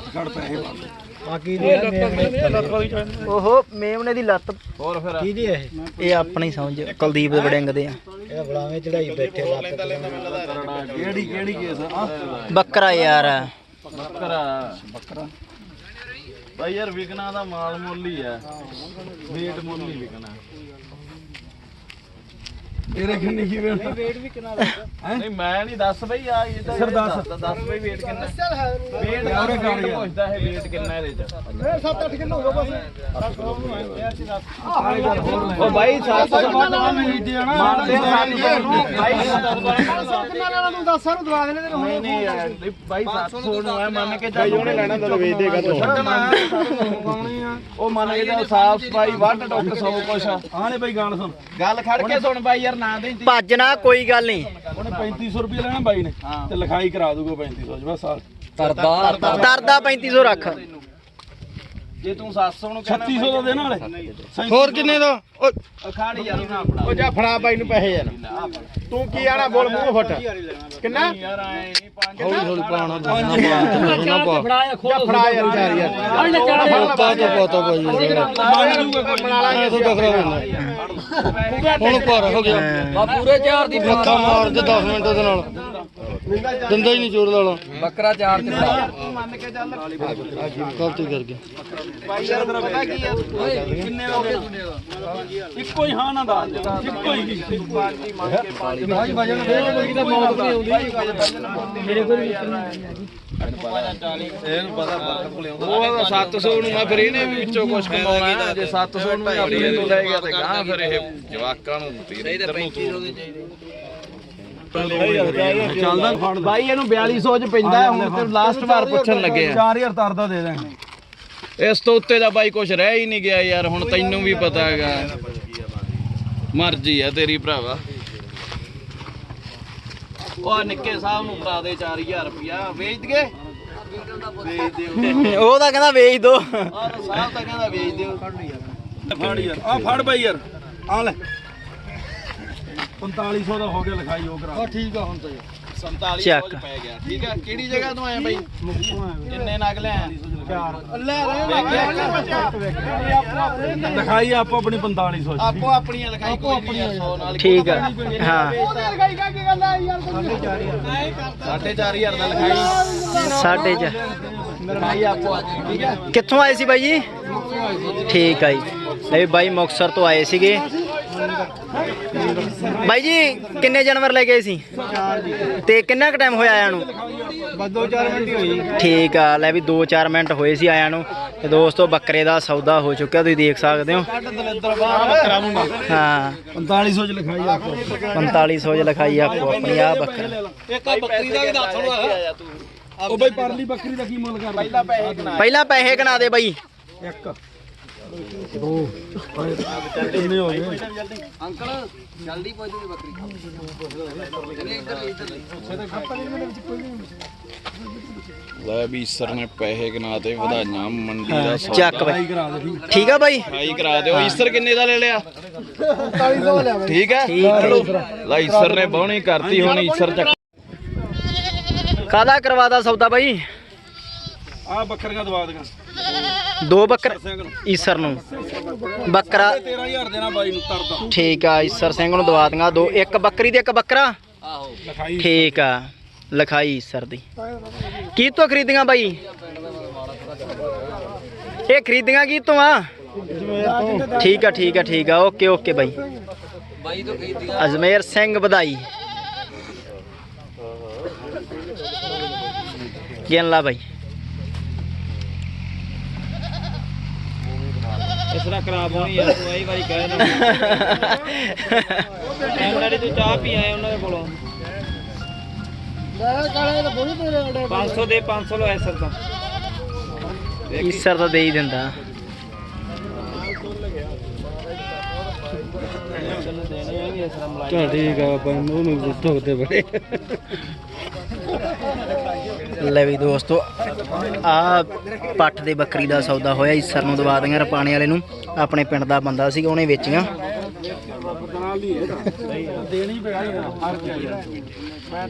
ਖੜ ਪੈਸੇ ਬੰਦ। ਬਾਕੀ ਦੀ ਓਹੋ ਮੇਮਨੇ ਦੀ ਲੱਤ। ਹੋਰ ਫਿਰ? ਕੀ ਦੀ ਇਹ? ਇਹ ਆਪਣੀ ਸਮਝ ਕੁਲਦੀਪ ਦੇ ਵੜਿੰਗ ਦੇ ਆ। ਇਹ ਬਲਾਵੇਂ ਚੜਾਈ ਬੈਠੇ ਲੱਤ ਕਿਹੜੀ ਕਿਹੜੀ ਕੇਸ ਆ? ਬੱਕਰਾ ਯਾਰ। ਬੱਕਰਾ। ਬੱਕਰਾ। ਬਾਈ ਯਾਰ ਵਿਕਣਾ ਦਾ ਮਾਲ ਮੁੱਲ ਹੀ ਆ। ਵੇਟ ਮੁੱਲ ਹੀ ਵਿਕਣਾ। ਤੇਰੇ ਕਿੰਨੀ ਕੀ ਵੇਟ ਨਹੀਂ ਮੈਂ ਨਹੀਂ ਦੱਸ ਬਈ ਆ ਇਹ ਤਾਂ ਸਰ ਦੱਸ। ਦੱਸ- ਬਈ ਵੇਟ ਕਿੰਨਾ। ਵੇਟ ਵੇਟ ਪੁੱਛਦਾ ਹੈ ਵੇਟ ਕਿੰਨਾ ਇਹਦੇ ਚ। ਉਹ ਬਾਈ 700 ਮੰਨਦੇ ਆ 700 ਨੂੰ। ਬਾਈ ਨਹੀਂ ਨਹੀਂ ਯਾਰ, ਨਹੀਂ, ਬਾਈ 700 ਨੂੰ ਆ ਮੰਨ ਕੇ ਚੱਲ ਉਹਨੇ ਲੈਣਾ ਤਾਂ ਵੇਚ ਦੇਗਾ ਤੂੰ। ਉਹ ਮੰਨ ਕੇ ਸਾਫ਼ ਸਫ਼ਾਈ ਵੱਢ ਟੁੱਕ ਸਭ ਕੁਛ ਆਲੇ ਬਈ ਗੱਲ ਸੁਣ। ਗੱਲ ਖੜ ਕੇ ਸੁਣ ਬਾਈ ਯਾਰ ਭੱਜਣਾ ਕੋਈ ਗੱਲ ਨਹੀਂ ਉਹਨੇ 3500 ਰੁਪਏ ਲੈਣਾ ਬਾਈ ਨੇ। ਤੇ ਲਿਖਾਈ ਕਰਾ ਦੂਗਾ 3500 ਚ ਬਸ ਸਾਲ ਤਰਦਾ 3500 ਰੱਖ ਜੇ ਤੂੰ 700 ਨੂੰ 3600 ਦਾ ਦੇਣ ਵਾਲੇ ਹੋਰ ਕਿੰਨੇ ਦਾ ਅਖਾੜੀ ਯਾਰ ਨਾ ਆਪਣਾ ਉਹ ਜਾ ਫੜਾ ਬਾਈ ਨੂੰ ਪੈਸੇ ਯਾਰ ਤੂੰ ਕੀ ਆਣਾ ਬੋਲ ਮੂੰਹ ਫਟ ਕਿੰਨਾ ਯਾਰ ਆਏ ਨਹੀਂ ਪੰਜ ਹੌਲੀ ਹੌਲੀ ਪਾਣਾ ਨਾ ਪਾ ਫੜਾ ਫੜਾ ਯਾਰ ਯਾਰ ਪਾ ਤਾ ਪਾ ਤਾ ਬਾਈ ਬਣਾ ਲਾਂਗੇ ਅਸੀਂ ਬੱਕਰਾ ਲੈਣਾ ਹੁਣ ਪਰ ਹੋ ਗਿਆ। ਬਾ ਪੂਰੇ 4 ਦੀ ਮੱਥਾ ਮਾਰ ਦੇ 10 ਮਿੰਟ ਉਹਦੇ ਨਾਲ। ਦੰਦਾ ਹੀ ਨਹੀਂ ਜੋੜ ਲਾਲਾ ਬੱਕਰਾ 4 ਦੀ ਮੰਨ ਕੇ ਚੱਲ ਗਲਤੀ ਕਰ ਗਿਆ ਬਾਈ ਯਾਰ ਪਤਾ ਕੀ ਆ? ਕਿੰਨੇ ਦਾ ਦੇ ਇੱਕੋ ਹੀ ਹਾਂ ਨਾ ਦਾ। ਇੱਕੋ ਹੀ। ਪਾਲੀ ਮੰਨ ਕੇ ਪਾਲੀ ਭਾਈ ਵਜਨ ਦੇ ਕੋਈ ਤਾਂ ਮੌਤ ਨਹੀਂ ਆਉਂਦੀ ਮੇਰੇ ਕੋਲ ਵੀ ਇਹਨੂੰ ਪਤਾ ਬਰਕਤ ਕੋਲੇ ਉਹ 700 ਨੂੰ ਮੈਂ ਫਿਰ ਇਹਨੇ ਵੀ ਵਿੱਚੋਂ ਕੁਝ ਕਮਾਉਣਾ ਜੇ 700 ਨੂੰ ਆਪਣੇ ਤੋਂ ਲੈ ਗਿਆ ਤੇ ਗਾਂ ਫਿਰ ਇਹ ਜਵਾਕਾਂ ਨੂੰ ਤੀਰੇ ਇੱਧਰ ਨੂੰ ਚੱਲਦਾ। ਫੜ ਬਾਈ ਇਹਨੂੰ 4200 ਚ ਪੈਂਦਾ ਹੈ, ਹੁਣ ਤੇ ਲਾਸਟ ਵਾਰ ਪੁੱਛਣ ਲੱਗੇ ਆ। 4000 ਤਰਦਾ ਦੇ ਦਾਂਗੇ ਇਸ ਤੋਂ ਉੱਤੇ ਦਾ ਬਾਈ ਕੁਝ ਰਹਿ ਹੀ ਨਹੀਂ ਗਿਆ ਯਾਰ ਹੁਣ ਤੈਨੂੰ ਵੀ ਪਤਾ ਹੈਗਾ। ਮਰਜ਼ੀ ਆ ਤੇਰੀ ਭਰਾਵਾ। ਉਹ ਨਿੱਕੇ ਸਾਹਿਬ ਨੂੰ ਫੜਾ ਦੇ 4000 ਰੁਪਿਆ ਵੇਚ ਦਿਓ ਉਹ ਤਾਂ ਕਹਿੰਦਾ ਵੇਚ ਦੋ। ਆਹ ਸਾਹਿਬ ਤਾਂ ਕਹਿੰਦਾ ਵੇਚ ਦਿਓ। ਫੜ ਯਾਰ। ਆ ਫੜ ਬਾਈ ਯਾਰ। ਆ ਲੈ। 4500 ਦਾ ਹੋ ਗਿਆ ਲਿਖਾਈ ਉਹ ਕਰਾ ਠੀਕ ਆ ਹੁਣ ਤਾਂ 47 ਚੱਕ। ਚ ਪੈ ਗਿਆ ਠੀਕ ਹੈ ਕਿਹੜੀ ਜਗ੍ਹਾ ਤੋਂ ਆਇਆ ਬਾਈ? ਕਿੰਨੇ ਨਗ ਲੈ ਆਇਆ? ਲੈ ਲਿਖਾਈ ਆਪੋ ਆਪਣੀ 4500 ਚ। ਆਪੋ ਆਪਣੀਆਂ ਲਿਖਾਈ ਕੋਈ ਨਹੀਂ ਯਾਰ 100 ਨਾਲ ਠੀਕ ਆ। ਹਾਂ। 4500 ਦਾ ਲਿਖਾਈ। ਸਾਢੇ ਚ ਲਿਖਾਈ ਆਪੋ ਆਪਣੀ ਠੀਕ ਹੈ ਕਿੱਥੋਂ ਆਏ ਸੀ ਬਾਈ ਜੀ? ਠੀਕ ਆ ਜੀ। ਲੈ ਵੀ ਬਾਈ ਮੁਕਤਸਰ ਤੋਂ ਆਏ ਸੀਗੇ। ਬਾਈ ਜੀ ਕਿੰਨੇ ਜਾਨਵਰ ਲੈ ਗਏ ਸੀ? ਤੇ ਕਿੰਨਾ ਕੁ ਟਾਈਮ ਹੋਇਆ ਆਇਆ ਨੂੰ? ਬਸ ਦੋ ਚਾਰ ਮਿੰਟ ਹੀ ਹੋਈ ਠੀਕ ਆ ਲੈ ਵੀ 2-4 ਮਿੰਟ ਹੋਏ ਸੀ ਆਇਆ ਨੂੰ। ਤੇ ਦੋਸਤੋ ਬੱਕਰੇ ਦਾ ਸੌਦਾ ਹੋ ਚੁੱਕਿਆ ਤੁਸੀਂ ਦੇਖ ਸਕਦੇ ਹੋ। ਹਾਂ। 4500 ਚ ਲਿਖਾਈ ਆਪੋ। 4500 ਚ ਲਿਖਾਈ ਆਪੋ ਆਪਣੀ ਆ ਬੱਕਰਾ। ਇੱਕ ਬੱਕਰੀ ਦਾ ਵੀ ਦੱਸ ਹੁਣ ਉਹ ਬਈ ਪਰਲੀ ਬੱਕਰੀ ਦਾ ਕੀ ਮੁੱਲ ਕਰਦਾ ਪਹਿਲਾਂ ਪੈਸੇ ਕਿੰਨਾ ਦੇ ਬਾਈ। ਇੱਕ। ਦੋ ਕਿੰਨੇ ਹੋ ਗਏ ਅੰਕਲ ਜਲਦੀ ਪਹੁੰਚ ਜੂਗੀ ਬੱਕਰੀ ਲੈ ਵੀ ਸਰ ਨੇ ਪੈਸੇ ਗਿਣਾ ਤੇ ਵਧਾਈਆਂ ਮੰਡੀ ਦਾ ਚੱਕ ਬਾਈ। ਲਿਖਾਈ ਕਰਾ ਦੇ ਠੀਕ ਆ ਬਾਈ? ਹਾਈ ਕਰਾ ਦਿਓ। ਈਸਰ ਕਿੰਨੇ ਦਾ ਲੈ ਲਿਆ? 4500 ਲਿਆ ਠੀਕ ਹੈ ਠੀਕ ਹੈ। ਚਲੋ। ਲੈ ਈਸਰ ਨੇ ਬਹੁਣੀ ਕਰਤੀ ਹੁਣ ਈਸਰ ਚੱਕ। ਕਾਦਾ ਕਰਵਾਦਾ ਸੌਦਾ ਬਾਈ? ਆ ਬੱਕਰੀਆਂ ਦਵਾ ਦੇਗਾ। ਦੋ ਬੱਕਰ ਈਸਰ ਨੂੰ। ਬੱਕਰਾ 13000 ਦੇਣਾ ਬਾਈ ਨੂੰ ਤਰਦਾ। ਠੀਕ ਆ ਈਸਰ ਸਿੰਘ ਨੂੰ ਦਵਾ ਦੀਆਂ ਦੋ। ਇੱਕ ਬੱਕਰੀ ਤੇ ਇੱਕ ਬੱਕਰਾ? ਲਿਖਾਈ ਠੀਕ ਆ ਲਿਖਾਈ ਈਸਰ ਦੀ। ਕੀ ਤੋਂ ਖਰੀਦੀਆਂ ਬਾਈ? ਇਹ ਖਰੀਦੀਆਂ ਕੀ ਤੋਂ ਆ? ਠੀਕ ਆ ਠੀਕ ਆ ਠੀਕ ਆ। ਓਕੇ ਓਕੇ ਬਾਈ। ਬਾਈ ਤੋਂ ਖਰੀਦੀਆਂ। ਅਜਮੇਰ ਸਿੰਘ ਵਧਾਈ। ਗਿਣ ਲਾ ਬਾਈ। ਇਸ ਤਰ੍ਹਾਂ ਖਰਾਬ ਹੋਣੀ ਯਾਰ ਤੂੰ ਆਈ ਵਾਰੀ ਕਹਿ ਦੇ ਐਂਡੜੀ ਤੂੰ ਚਾਹ ਪੀ ਆਏ ਉਹਨਾਂ ਦੇ ਕੋਲੋਂ। ਕਾਲੇ ਤਾਂ ਬੋਲੀ ਤੇਰੇ 500 ਦੇ 500 ਲੋ ਐਸਰ ਤਾਂ। ਈਸਰ ਤਾਂ ਦੇ ਹੀ ਦਿੰਦਾ। ਚਲ ਠੀਕ ਆ ਬਾਈ ਉਹਨੂੰ ਧੋਤੇ ਬੜੇ। ਲੈ ਵੀ ਦੋਸਤੋ, ਆ ਪੱਠ ਦੇ ਬੱਕਰੀ ਦਾ ਸੌਦਾ ਹੋਇਆ ਈਸਰ ਨੂੰ ਦਵਾ ਦਿਆਂ ਰਪਾਣੇ ਵਾਲੇ ਨੂੰ। ਆਪਣੇ ਪਿੰਡ ਦਾ ਬੰਦਾ ਸੀਗਾ, ਉਹਨੇ ਵੇਚੀਆਂ। ਦੇਣੀ ਪਿਆ ਮੈਂ